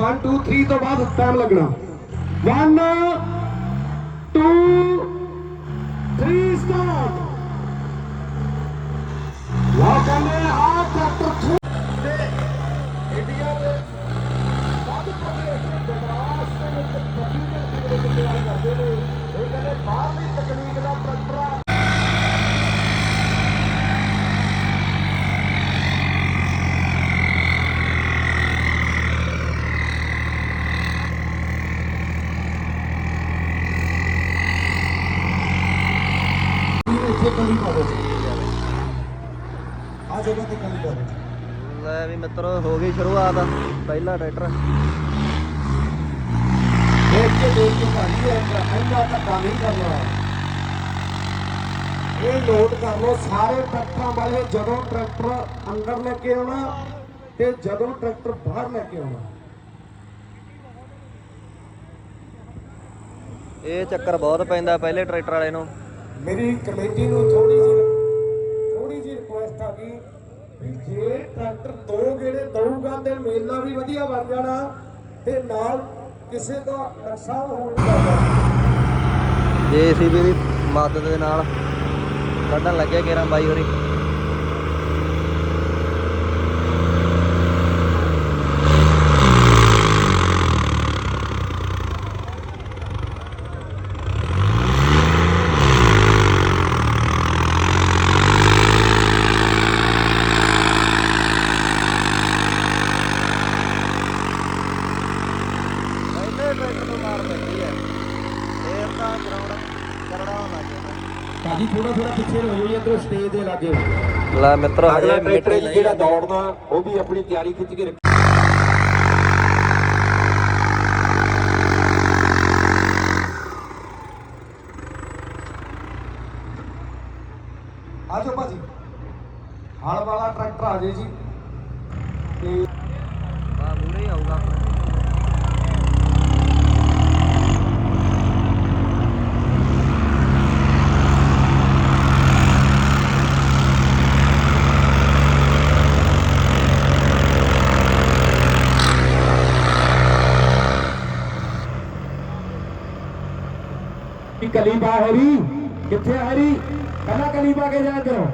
1 2 3 ਤੋਂ ਬਾਅਦ ਟਾਈਮ ਲੱਗਣਾ। 1 2 3 ਸਟਾਰਟ ਲਾ ਕਹਿੰਦੇ ਆ ਟਰੈਕਟਰ ਤੇ ਇੰਡੀਆ ਦੇ ਵੱਧ ਪ੍ਰਦੇਸ਼ ਜਗਰਾਜ ਦੇ ਵਿੱਚ ਬੱਤੀ ਦੇ ਵਿੱਚ ਤਿਆਰ ਕਰਦੇ ਨੇ। ਇਹ ਕਹਿੰਦੇ ਬਾਹਰਲੀ ਤਕਨੀਕ ਦਾ ਟਰੈਕਟਰ ਆ ਇੱਥੇ ਕਲੀ ਪਾਵੇ ਆ ਜਗ੍ਹਾ ਤੇ ਕਲੀ ਪਾਵੇ ਲੈ ਵੀ ਮਿੱਤਰੋ, ਹੋ ਗਈ ਸ਼ੁਰੂਆਤ, ਪਹਿਲਾ ਟਰੈਕਟਰ। ਦੇਖ ਕੇ ਦੇਖ ਕੇ ਭਾਜੀ, ਇਹ ਧੱਕਾ ਨਹੀਂ ਕਰਨਾ ਇਹ ਨੋਟ ਕਰ ਲਓ, ਸਾਰੇ ਟਰੈਕਟਰਾਂ ਵਾਲੇ, ਜਦੋਂ ਟਰੈਕਟਰ ਅੰਦਰ ਲੈ ਕੇ ਆਉਣਾ ਤੇ ਜਦੋਂ ਟਰੈਕਟਰ ਬਾਹਰ ਲੈ ਕੇ ਆਉਣਾ। ਇਹ ਚੱਕਰ ਬਹੁਤ ਪੈਂਦਾ ਪਹਿਲੇ ਟਰੈਕਟਰ ਵਾਲੇ ਨੂੰ। ਮੇਰੀ ਕਮੇਟੀ ਨੂੰ ਥੋੜੀ ਜਿਹੀ ਵੀ ਜੇ ਟਰੈਕਟਰ ਦੋ ਗੇੜੇ ਦਊਗਾ ਤੇ ਮੇਲਾ ਵੀ ਵਧੀਆ ਬਣ ਜਾਣਾ ਤੇ ਨਾਲ ਕਿਸੇ ਦਾ ਨੁਕਸਾਨ ਹੋਣ ਦਾ ਜੇਸੀਬੀ ਦੀ ਮਦਦ ਦੇ ਨਾਲ ਕੱਢਣ ਲੱਗਿਆ ਕੇਰਾਂ ਬਾਈ ਹੋਰੀ ਪਹਿਲੇ ਟਰੈਕਟਰ ਨੂੰ ਮਾਰ ਪੈਂਦੀ ਹੈ ਫੇਰ ਤਾਂ ਗਰਾਊਂਡ ਕਰੜਾ ਹੋਣ ਲੱਗ ਜਾਂਦਾ ਭਾਜੀ ਥੋੜਾ ਥੋੜਾ ਪਿੱਛੇ ਹੋ ਜਾਈਏ ਇਧਰੋਂ ਸਟੇਜ ਦੇ ਲਾਗੇ। ਲੈ ਮਿੱਤਰੋ ਹਜੇ ਮੀਟਰ ਜਿਹੜਾ ਦੌੜਦਾ ਉਹ ਵੀ ਆਪਣੀ ਤਿਆਰੀ ਖਿੱਚ ਕੇ ਆਜੋ ਭਾਜੀ। ਹਲ ਵਾਲਾ ਟਰੈਕਟਰ ਆ ਜੇ ਜੀ। ਤੇ ਆ ਮੂਰੇ ਆਊਗਾ ਆਪਣਾ। ਕੀ ਕਲੀ ਪਾ ਹੈਰੀ ਕਿੱਥੇ ਆ ਹੈਰੀ, ਪਹਿਲਾਂ ਕਲੀ ਪਾ ਕੇ ਜਾ ਕਰੋ।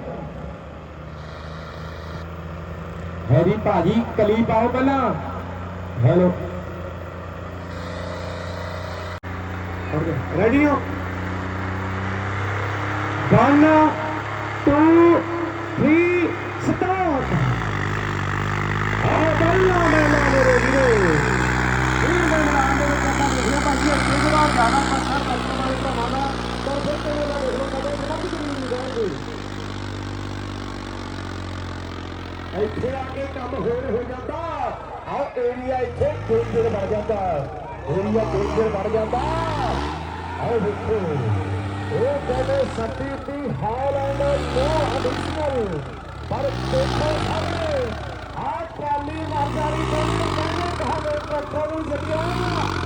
ਹੈਰੀ ਭਾਜੀ ਕਲੀ ਪਾਓ ਪਹਿਲਾਂ। ਹੈਲੋ। ਰੈਡੀ ਹੋ? 1 2 3 ਸਟਾਰਟ ਆ ਬੱਲਾ ਮੇਲਾ ਮੇਰੇ ਵੀਰੋ। ਇੱਥੇ ਆ ਕੇ ਕੰਮ ਹੋਰ ਹੋ ਜਾਂਦਾ ਆਹ ਏਰੀਆ ਇੱਥੇ ਡੇਂਜਰ ਬਣ ਜਾਂਦਾ ਏਰੀਆ ਡੇਂਜਰ ਬਣ ਜਾਂਦਾ ਆਹ ਦੇਖੋ ਉਹ ਕਹਿੰਦੇ ਸੱਤੀ ਦੀ ਹਾਲੈਂਡ ਨੋ ਐਡੀਸ਼ਨਲ ਪਰ ਦੇਖੋ ਸਾਰੇ ਆਹ ਟਰਾਲੀ ਮਾਰਦਾਰੀ ਤੋਂ ਕਹਿੰਦੇ ਕਹਾਵੇ ਟਰੱਕਾਂ ਨੂੰ ਜੱਗਿਆ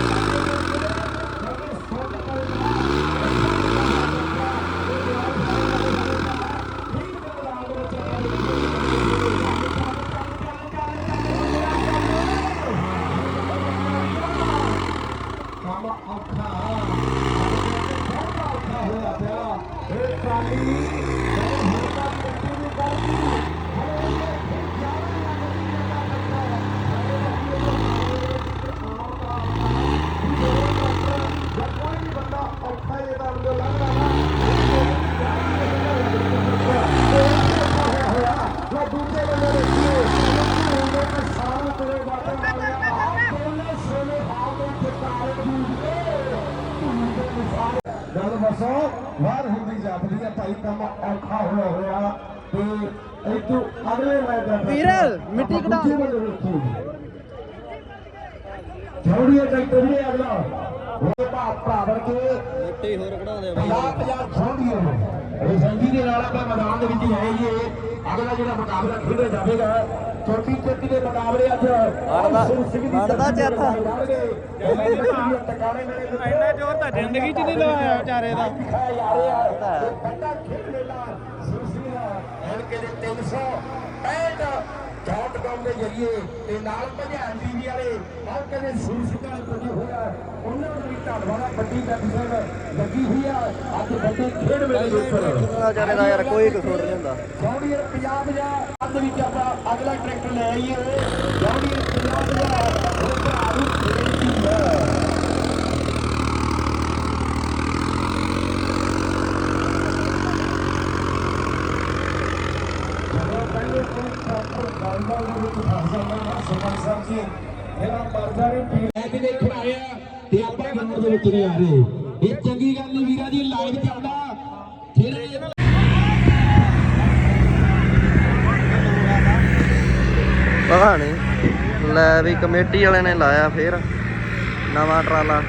ਵੀਰਲ ਮਿੱਟੀ ਕਢਾ। ਜੋੜੀਏ ਟਰੈਕਟਰ ਵੀ ਅਗਲਾ। ਉਹ ਭਾ ਭਾਵਰ ਕੇ ਮਿੱਟੀ ਹੋਰ ਕਢਾਉਂਦੇ ਆ 50 ਜੋੜੀਏ ਰਸੰਗੀ ਦੇ ਨਾਲ ਆਪਾਂ ਮੈਦਾਨ ਦੇ ਵਿੱਚ ਆਏਗੇ ਅਗਲਾ ਜਿਹੜਾ ਮੁਕਾਬਲਾ ਖੇਡਿਆ ਜਾਵੇਗਾ ਛੋਟੀ ਛੋਟੀ ਦੇ ਮੁਕਾਬਲੇ ਅੱਜ ਵੜਦਾ ਚਾਥਾ ਇੰਨਾ ਜ਼ੋਰ ਤਾਂ ਜ਼ਿੰਦਗੀ 'ਚ ਨਹੀਂ ਲਵਾਇਆ ਵਿਚਾਰੇ ਦਾ। ਯਾਰ ਯਾਰ ਖੇਡ ਮੇਲਾ ਸੁਰਸੀ ਦਾ ਹੁਣ ਕਿਲੇ 300 65.com ਦੇ ਜਰੀਏ ਤੇ ਨਾਲ ਭਜਾਨ ਟੀਵੀ ਵਾਲੇ ਬਹੁਤ ਕਹਿੰਦੇ ਸੂਰਸਿਕਾ ਲੱਗੀ ਹੋਇਆ ਉਹਨਾਂ ਨੂੰ ਵੀ ਧੰਨਵਾਦ ਆ। ਵੱਡੀ ਗੱਲਸਰ ਲੱਗੀ ਹੋਈ ਆ। ਅੱਜ ਵੱਡੇ ਖੇਡ ਮੇਲੇ ਦੇ ਉੱਪਰ ਵਿਚਾਰੇ ਦਾ ਯਾਰ ਕੋਈ ਕਸੂਰ ਨਹੀਂ ਹੁੰਦਾ। ਸੌੜੀ ਯਾਰ ਪੰਜਾਬ ਜਾਂ ਅੱਜ ਵਿੱਚ ਆਪਾਂ ਅਗਲਾ ਟਰੈਕਟਰ ਲੈ ਆਈਏ। ਮੈਚ ਦੇਖਣ ਆਇਆ ਤੇ ਆਪਾਂ ਗਰਾਊਂਡ ਦੇ ਵਿੱਚ ਨਹੀਂ ਆ ਰਹੇ। ਇਹ ਚੰਗੀ ਗੱਲ ਨਹੀਂ ਵੀਰਾ ਜੀ, ਲਾਈਵ ਚੱਲਦਾ। ਫਿਰ ਇਹ ਪਤਾ ਨਹੀਂ ਲੈ ਵੀ ਕਮੇਟੀ ਵਾਲੇ ਨੇ ਲਾਇਆ ਫੇਰ। ਨਵਾਂ ਟਰਾਲਾ।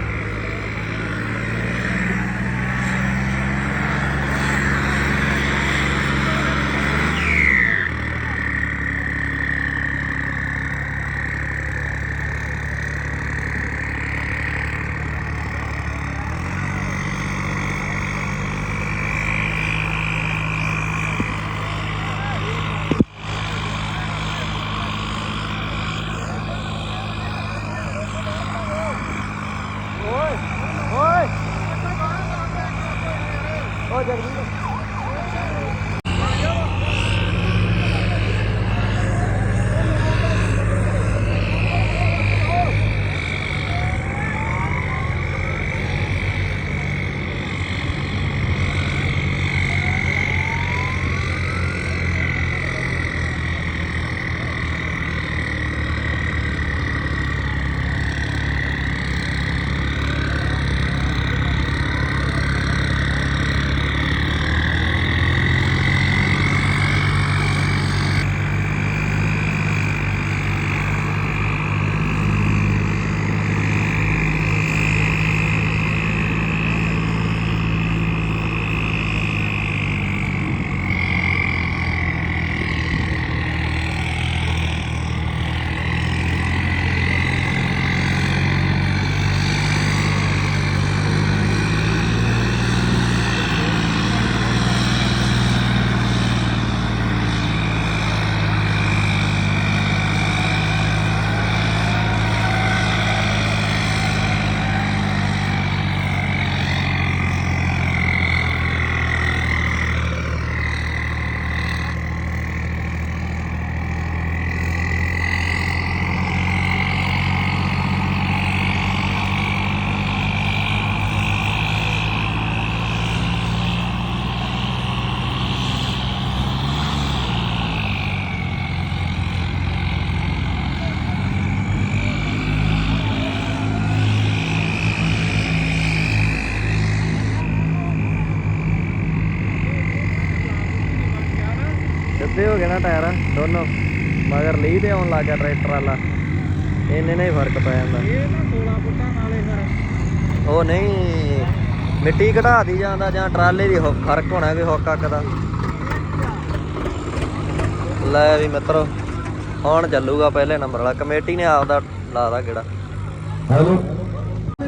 ਨਾ ਟਾਇਰ ਦੋਨੋਂ। ਮਗਰ ਲੀ ਤੇ ਆਉਣ ਲੱਗ ਗਿਆ ਟਰੈਕਟਰ ਵਾਲਾ। ਇੰਨੇ ਨਾਲ ਹੀ ਫ਼ਰਕ ਪੈ ਜਾਂਦਾ। ਇਹ ਨਾ 16 ਫੁੱਟਾਂ ਨਾਲੇ ਫਿਰ। ਉਹ ਨਹੀਂ ਮਿੱਟੀ ਘਟਾ ਦੀ ਜਾਂਦਾ ਜਾਂ ਟਰਾਲੇ ਦੀ ਹੁੱਕ- ਫ਼ਰਕ ਹੋਣਾ ਵੀ ਹੁੱਕ ਦਾ। ਲੈ ਵੀ ਮਿੱਤਰੋ ਹੁਣ ਚੱਲੂਗਾ ਪਹਿਲੇ ਨੰਬਰ ਵਾਲਾ। ਕਮੇਟੀ ਨੇ ਆਪਦਾ ਲਾਦਾ ਕਿਹੜਾ ਹੈਲੋ।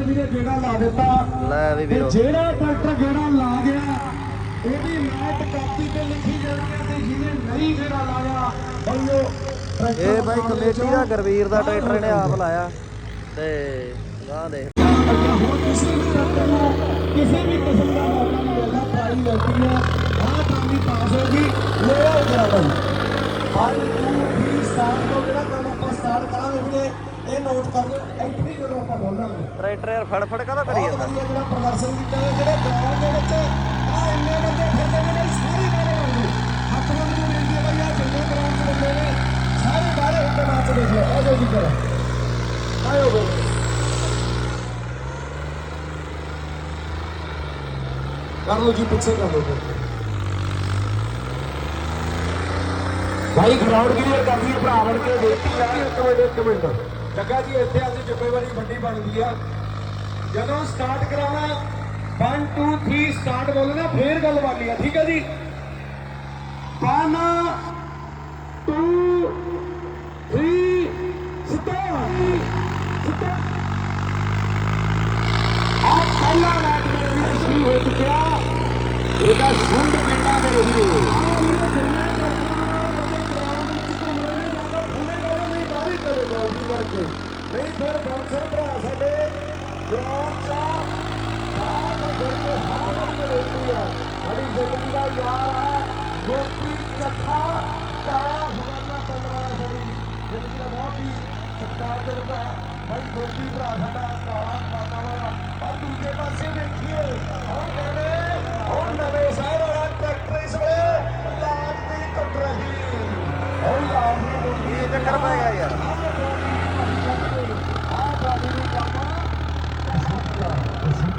ਵੀਰੇ ਜਿਹੜਾ ਲਾ ਦਿੱਤਾ। ਲੈ ਵੀ ਵੀਰੋ। ਜਿਹੜਾ ਟਰੈਕਟਰ ਜਿਹੜਾ ਲਾ ਗਿਆ ਉਹਦੀ ਮੈਟ ਕਾਪੀ ਤੇ ਲਿਖੀ ਜਾਣੀ ਹੈ ਤੇ ਜਿਹਨੇ ਨਹੀਂ ਜਿਹੜਾ ਲਾਇਆ ਬਈਓ ਇਹ ਬਾਈ ਕਮੇਟੀ ਦਾ ਗਰਵੀਰ ਦਾ ਟਰੈਕਟਰ ਇਹਨੇ ਆਪ ਲਾਇਆ। ਤੇ ਗਾਂ ਦੇ। ਕਿਸੇ ਵੀ ਨੂੰ ਕਿਸਮ ਦਾ ਮੌਕਾ ਨਹੀਂ ਮਿਲਦਾ ਪਾਈ ਲੈਤੀ ਹੈ ਆਹ ਕੰਮ ਵੀ ਪਾਸ ਹੋ ਗਈ। ਲੈ ਆਓ ਜਰਾ ਬਾਈ। ਅੱਜ ਤੂੰ ਵੀ ਸਟਾਰਟ ਤੋਂ ਜਿਹੜਾ ਕੰਮ ਆਪਾਂ ਸਟਾਰਟ ਕਰਾਂਗੇ ਵੀਰੇ ਇਹ ਨੋਟ ਕਰ ਲਓ ਇੱਥੇ ਹੀ ਜਦੋਂ ਆਪਾਂ ਬੋਲਾਂਗੇ। ਟਰੈਕਟਰ ਯਾਰ ਫੜ ਫੜ ਕਾਹਦਾ ਕਰੀ ਬਹੁਤ ਜਾਂਦਾ? ਵਧੀਆ ਜਿਹੜਾ ਪ੍ਰਦਰਸ਼ਨ ਕੀਤਾ ਹੈ ਜਿਹੜੇ ਗਰਾਊਂਡ ਦੇ ਵਿੱਚ ਆ ਇੰਨੇ ਬੰਦੇ ਫਿਰਦੇ ਨੇ ਸਾਰੇ ਬਾਰੇ ਆਉਂਦੇ ਹੱਥ ਨਾਲ ਨੂੰ ਮਿਲਦੀ ਹੈ ਬਈ ਆ ਜਿੰਨੇ ਗਰਾਊਂਡ 'ਚ ਬੰਦੇ ਨੇ ਸਾਰੇ ਬਾਰੇ ਹੋ ਕੇ ਦੇਖ ਲਓ ਆਜੋ ਜੀ ਕਰੋ ਆਇਓ ਬਈ ਕਰ ਲਓ ਜੀ ਪਿੱਛੇ ਕਰ ਲਓ ਭਾਈ ਗਰਾਊਂਡ ਕਲੀਅਰ ਕਰ ਦਈਏ ਭਰਾ ਬਣ ਕੇ ਬੇਟੀ ਆ। ਇੱਕ ਮਿੰਟ ਇੱਕ ਮਿੰਟ ਜੱਗਾ ਜੀ, ਇੱਥੇ ਅੱਜ ਜ਼ਿੰਮੇਵਾਰੀ ਵੱਡੀ ਬਣ ਗਈ ਆ। ਜਦੋਂ ਸਟਾਰਟ ਕਰਾਉਣਾ 1 2 3 ਸਟਾਰਟ ਬੋਲਣਾ, ਫੇਰ ਗੱਲ ਵਾਲੀ ਆ, ਠੀਕ ਹੈ ਜੀ? 1 2 3 ਸਟਾਰਟ ਆ ਪਹਿਲਾ ਮੈਚ ਮੇਰਾ ਸ਼ੁਰੂ ਹੋ ਚੁੱਕਿਆ। ਇਹਦਾ ਸੁੰਡ ਪਿੰਡਾਂ ਦੇ ਰਹੀਏ ਨਹੀਂ ਫਿਰ ਬਾਂਸਰ ਭਰਾ ਸਾਡੇ, ਗਰਾਊਂਡ ਚ ਬਾਹਰ ਕਰਕੇ ਹਾਰਨ ਦੇ ਰਹੀ ਆ ਸਾਡੀ ਜ਼ਿੰਦਗੀ ਦਾ ਯਾਰ ਆ ਗੋਪੀ ਕੱਥਾ ਤਾਰਾ ਹਵਾਨਾ ਪੰਦਰਾ ਸਾਡੀ ਜ਼ਿੰਦਗੀ ਦਾ ਬਹੁਤ ਹੀ ਸਤਿਕਾਰ ਕਰਦਾ ਭਾਈ ਗੋਪੀ ਭਰਾ ਸਾਡਾ ਕਾਲਾ ਪਾਤਾ ਵਾਲਾ ਔਰ ਦੂਜੇ ਪਾਸੇ ਦੇਖੀਏ ਔਰ ਕਹਿੰਦੇ ਔਰ ਨਵੇਂ ਸ਼ਹਿਰ ਵਾਲਾ ਟਰੈਕਟਰ ਇਸ ਵੇਲੇ ਲਾਜ ਦੀ ਟੁੱਟ ਰਹੀ ਔਰ ਲਾਜ ਦੀ ਗੋਪੀ ਇਹ ਚੱਕਰ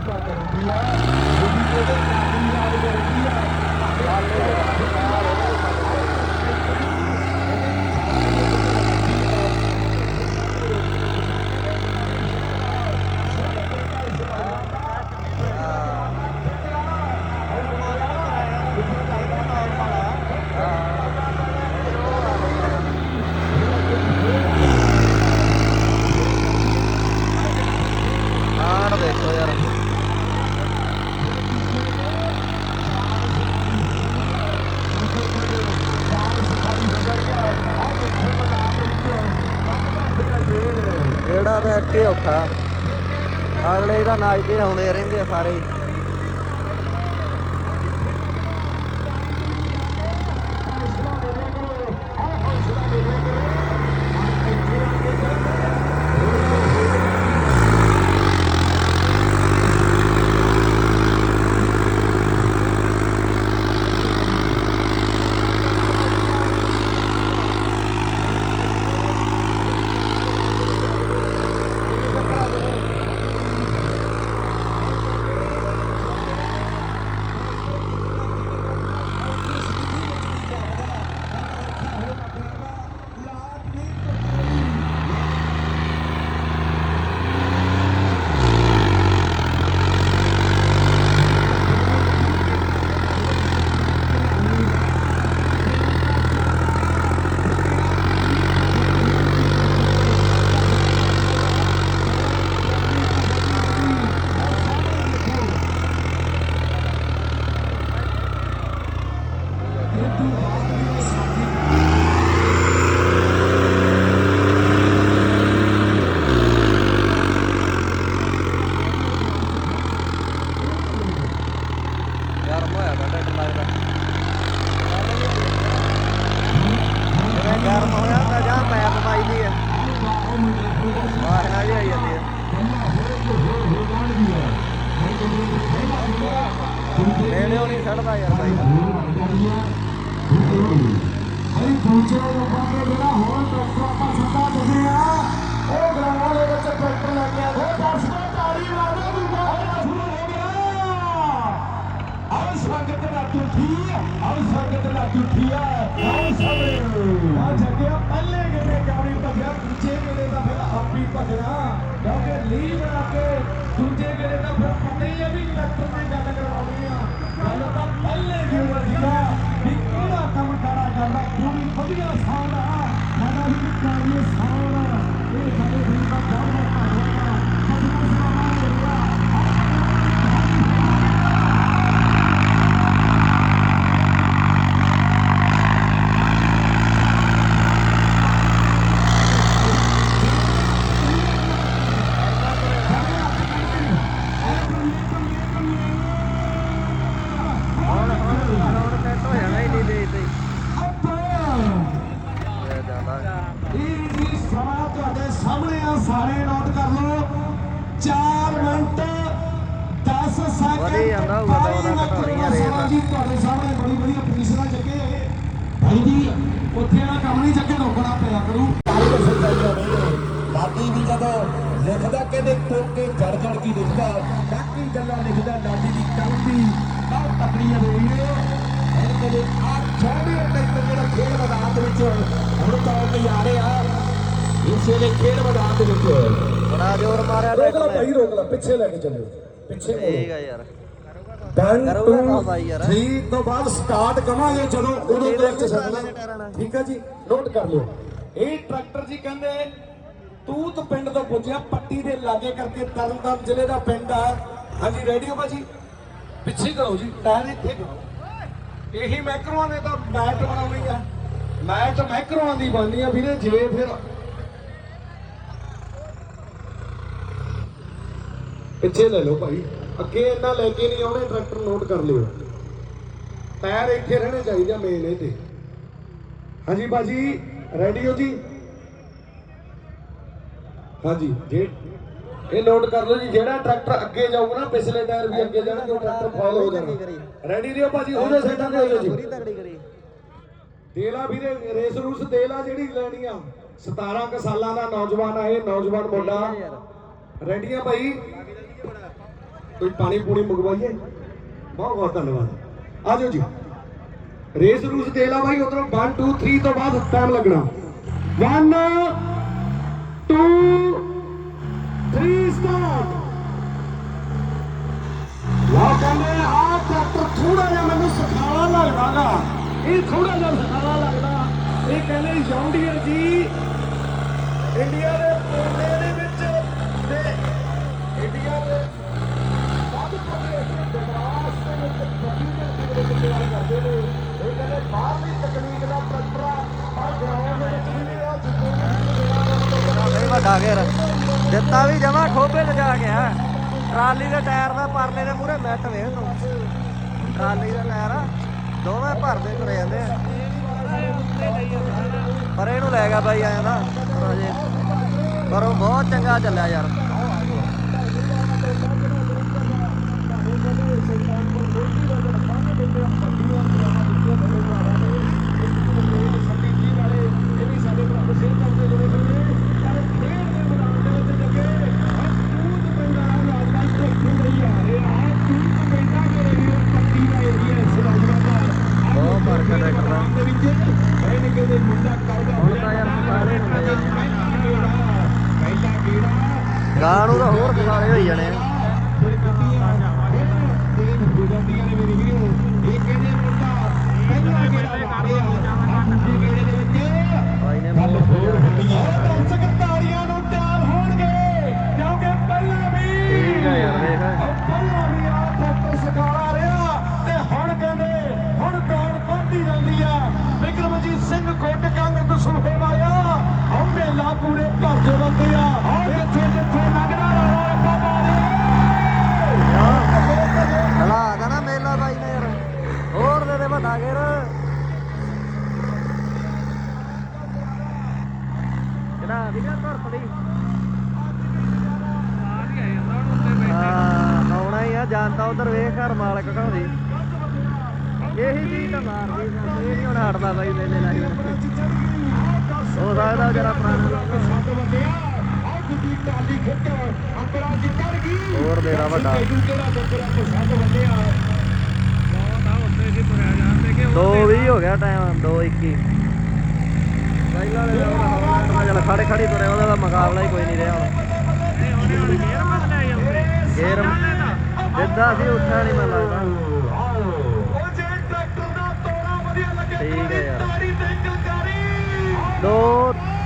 ਪੈ ਗਿਆ ਯਾਰ ਆਹ ਦੇਖੋ ਯਾਰ ਜਿਹੜਾ ਤਾਂ ਅੱਕੇ ਔਖਾ ਅਗਲੇ ਦਾ ਨਾਚਦੇ ਆਉਂਦੇ ਰਹਿੰਦੇ ਆ ਸਾਰੇ ਹੀ। ਜਿਵੇਂ ਗਰਮ ਹੋਇਆ ਤਾਂ ਜਾਂ ਪੈਪ ਪਾਈ ਦੀ ਹੈ ਵਾਹ ਨਾ ਜਾਈ ਜਾਂਦੀ ਹੈ ਨੇੜੇ ਹੋਣੀ ਛੱਡਦਾ ਯਾਰ ਬਾਈ। ਹਰੀ ਪਹੁੰਚਿਆ ਲੋਕਾਂ ਦੇ ਜਿਹੜਾ ਹੋਰ ਟਰੈਕਟਰ ਆਪਾਂ ਸੱਤਾ ਦਿੰਦੇ ਆ ਉਹ ਗਰਾਵਾਂ ਦੇ ਵਿੱਚ ਟਰੈਕਟਰ ਲੱਗਿਆ ਉਹ 10 ਸੰਗਤ ਨਾ ਟੁੱਟੀ ਆਹ ਸੰਗਤ ਨਾ ਟੁੱਟੀ ਆਹ ਬਹੁਤ ਤਕੜੀਆਂ ਦੇ ਵੀਡੀਓ ਇਹ ਕਹਿੰਦੇ ਆ ਚੌਂਬੀਰ ਟੈਕਟਰ ਜਿਹੜਾ ਖੇਡ ਮੈਦਾਨ ਦੇ ਵਿੱਚ ਹੁਣ ਤਾਂ ਉਹ ਆ ਰਿਹਾ। ਇਸ ਵੇਲੇ ਖੇਡ ਮੈਦਾਨ ਦੇ ਵਿੱਚ ਬੜਾ ਜ਼ੋਰ ਮਾਰਿਆ ਰੋਕ ਲਾ ਭਾਈ ਰੋਕ ਲਾ। ਪਿੱਛੇ ਲੈ ਕੇ ਚੱਲਿਓ ਪਿੱਛੇ ਠੀਕ ਮੋੜੋ ਆ ਯਾਰ। 1 ਕਰੂਗਾ 2 ਕੰਮ ਬਾਈ ਯਾਰ। 3 ਤੋਂ ਬਾਅਦ ਸਟਾਰਟ ਕਵਾਂਗੇ ਜਦੋਂ ਉਦੋਂ ਇਹਦੇ ਕਲੱਚ ਵੀ ਛੱਡਣਾ ਟਾਇਰਾਂ ਨਾਲ। ਠੀਕ ਹੈ ਜੀ? ਨੋਟ ਕਰ ਲਿਓ। ਇਹ ਟਰੈਕਟਰ ਜੀ ਕਹਿੰਦੇ ਤੂਤ ਪਿੰਡ ਤੋਂ ਪੁੱਜਿਆ ਪੱਟੀ ਦੇ ਲਾਗੇ ਕਰਕੇ ਤਰਨਤਾਰਨ ਜ਼ਿਲ੍ਹੇ ਦਾ ਪਿੰਡ ਆ। ਹਾਂਜੀ ਰੈਡੀ ਹੋ ਭਾਜੀ? ਪਿੱਛੇ ਕਰੋ ਜੀ। ਟਾਇਰ ਇੱਥੇ ਕਰੋ। ਇਹੀ ਮੈਕਰੋਆਂ ਨੇ ਤਾਂ ਮੈਟ ਬਣਾਉਣੀ ਆ। ਮੈਟ ਮੈਕਰੋਆਂ ਦੀ ਬਣਨੀ ਆ ਵੀਰੇ, ਜੇ ਫਿਰ ਪਿੱਛੇ ਲੈ ਲਓ ਭਾਈ। ਅੱਗੇ ਇੰਨਾ ਲੈ ਕੇ ਨਹੀਂ ਆਉਣੇ ਟਰੈਕਟਰ ਨੋਟ ਕਰ ਲਿਓ। ਟਾਇਰ ਇੱਥੇ ਰਹਿਣੇ ਚਾਹੀਦੇ ਆ ਮੇਨ ਇਹ ਤੇ ਹਾਂਜੀ ਬਾਜੀ ਰੈਡੀ ਹੋ ਜੀ? ਹਾਂਜੀ, ਜੇ ਇਹ ਨੋਟ ਕਰ ਲਓ ਜੀ ਜਿਹੜਾ ਟਰੈਕਟਰ ਅੱਗੇ ਜਾਊਗਾ ਨਾ ਪਿਛਲੇ ਟਾਇਰ ਵੀ ਅੱਗੇ ਜਾਣਗੇ ਉਹ ਟਰੈਕਟਰ ਫਾਲ ਹੋ ਜਾਣਾ। ਰੈਡੀ ਰਿਓ ਭਾਜੀ ਉਹਦੇ ਸੈਟਾਂ ਤੇ ਹੋ ਜੀ। ਕਰੀ। ਦੇਲਾ ਵੀਰੇ ਰੇਸ ਰੂਸ ਦੇਲਾ ਜਿਹੜੀ ਲੈਣੀ ਆ 17 ਕੁ ਸਾਲਾਂ ਦਾ ਨੌਜਵਾਨ ਆ ਇਹ ਨੌਜਵਾਨ ਮੁੰਡਾ। ਰੈਡੀ ਆ ਭਾਈ? ਕੋਈ ਪਾਣੀ ਪੂਣੀ ਮੰਗਵਾਈਏ? ਬਹੁਤ ਬਹੁਤ ਧੰਨਵਾਦ। ਆ ਜਾਓ ਜੀ। ਰੇਸ ਰੂਸ ਦੇ ਲਾ ਭਾਈ ਉਧਰੋਂ 1 2 3 ਤੋਂ ਬਾਅਦ ਟਾਈਮ ਲੱਗਣਾ। 1 2 3 ਸਟਾਰਟ ਲਾ ਕਹਿੰਦੇ ਆ ਟਰੈਕਟਰ ਥੋੜਾ ਜਿਹਾ ਮੈਨੂੰ ਸਖਾਲਾ ਲੱਗਦਾਗਾ ਇਹ ਥੋੜਾ ਜਿਹਾ ਸਖਾਲਾ ਲੱਗਦਾ। ਇਹ ਕਹਿੰਦੇ ਜੌਂਡੀਅਰ ਜੀ, ਇੰਡੀਆ ਦੇ ਕੋਨੇ ਦੇ ਵਿੱਚ ਤੇ ਇੰਡੀਆ ਦੇ ਵੱਧ ਪੋਪੂਲੇਸ਼ਨ ਦਰਾਸ ਦੇ ਵਿੱਚ ਬੱਤੀ ਦੇ ਵਿੱਚ ਤਿਆਰ ਕਰਦੇ ਨੇ। ਇਹ ਕਹਿੰਦੇ ਬਾਹਰਲੀ ਤਕਨੀਕ ਦਾ ਟਰੈਕਟਰ ਆ, ਪਰ ਗਰਾਊਂਡ ਦੇ ਵਿੱਚ ਵੀ ਨਹੀਂ ਆ, ਜਿੱਥੇ ਨਹੀਂ, ਵੱਡਾ ਘੇਰ ਦਿੱਤਾ ਵੀ ਜਮਾ ਖੋਬੇ ਤੇ ਗਿਆ ਟਰਾਲੀ ਦੇ ਟਾਇਰ ਦਾ ਪਰਲੇ ਦੇ ਮੂਰੇ ਮੈਟ ਵੇਖ ਤੂੰ ਟਰਾਲੀ ਦਾ ਟਾਇਰ ਆ, ਦੋਵੇਂ ਭਰਦੇ ਤੁਰੇ ਜਾਂਦੇ ਆ। ਪਰ ਇਹਨੂੰ ਲੈ ਗਿਆ ਬਾਈ ਆਇਆ ਨਾ ਰਾਜੇ। ਪਰ ਉਹ ਬਹੁਤ ਚੰਗਾ ਚੱਲਿਆ ਯਾਰ। ਬਹੁਤ ਸਕਦਾ ਜਰਾ ਪੁਰਾਣਾ ਲੋਕ ਸੱਤ ਬੰਦੇ ਆ। ਆਹ ਗੁੱਡੀ ਟਾਲੀ ਖਿੱਚ ਅੰਤਰਾ ਜੀ ਕਰ ਗਈ। ਹੋਰ ਦੇਰਾ ਵੱਡਾ। ਦੋ ਵੀਹ ਹੋ ਗਿਆ ਟਾਈਮ 2:21 ਪਹਿਲਾਂ ਦੇ ਨਾਲ ਚੱਲ ਖੜੇ ਖੜੀ ਤੁਰੇ ਉਹਦਾ ਤਾਂ ਮੁਕਾਬਲਾ ਹੀ ਕੋਈ ਨਹੀਂ ਰਿਹਾ ਹੁਣ। ਗੇਰ ਜਿੱਦਾਂ ਸੀ ਉੱਠਾ ਨਹੀਂ ਮੈਨੂੰ ਲੱਗਦਾ। ਉਹ ਜੇ ਟਰੈਕਟਰ ਦਾ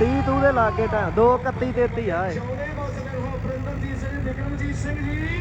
ਤੋੜਾ ਵਧੀਆ ਲੱਗੇ ਠੀਕ ਹੈ ਯਾਰ। ਤਾਰੀ ਤੇ ਕਲਕਾਰੀ 2:30 ਤੂੰ ਦੇ ਲਾਗੇ ਟਾਈਮ 2:31 33 ਆ ਇਹ ਚਾਹੁੰਦੇ ਬਸ ਨੇ ਪ੍ਰਿੰਦਰਜੀਤ ਸਿੰਘ ਵਿਕਰਮਜੀਤ ਸਿੰਘ ਜੀ